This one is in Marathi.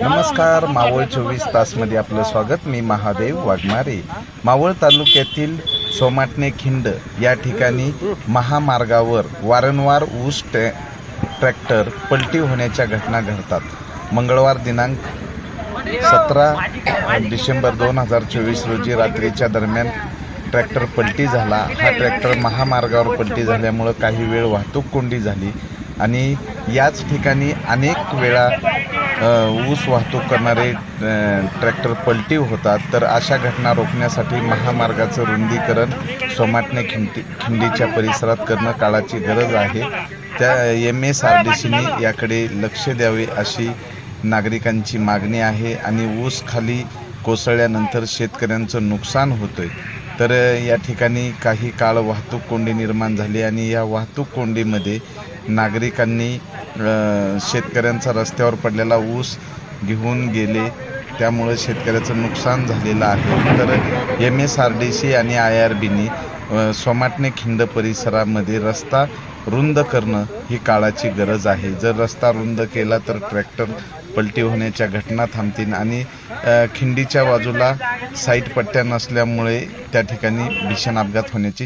नमस्कार मावळ चोवीस तासमध्ये आपलं स्वागत. मी महादेव वाघमारे. मावळ तालुक्यातील सोमाटणे खिंड या ठिकाणी महामार्गावर वारंवार ऊस ट्रॅ ट्रॅक्टर पलटी होण्याच्या घटना घडतात. मंगळवार दिनांक सतरा डिसेंबर दोन हजार चोवीस रोजी रात्रीच्या दरम्यान ट्रॅक्टर पलटी झाला. हा ट्रॅक्टर महामार्गावर पलटी झाल्यामुळं काही वेळ वाहतूक कोंडी झाली आणि याच ठिकाणी अनेक वेळा ऊस वाहतूक करणारे ट्रॅक्टर पलटी होतात. तर अशा घटना रोखण्यासाठी महामार्गाचं रुंदीकरण सोमाटणे खिंडी खिंडीच्या परिसरात करणं काळाची गरज आहे. त्या एम एस आर डी सीने याकडे लक्ष द्यावे अशी नागरिकांची मागणी आहे आणि ऊस खाली कोसळल्यानंतर शेतकऱ्यांचं नुकसान होतंय. तर या ठिकाणी काही काळ वाहतूक कोंडी निर्माण झाली आणि या वाहतूक कोंडीमध्ये नागरिकांनी शेतकऱ्यांचा रस्त्यावर पडलेला ऊस घेऊन गेले. त्यामुळे शेतकऱ्याचं नुकसान झालेलं आहे. तर M S R D C आणि आय आर बीनी सोमाटणे खिंड परिसरामध्ये रस्ता रुंद करणं ही काळाची गरज आहे. जर रस्ता रुंद केला तर ट्रॅक्टर पलटी होण्याच्या घटना थांबतील आणि खिंडीच्या बाजूला साईट पट्ट्या नसल्यामुळे त्या ठिकाणी भीषण अपघात होण्याची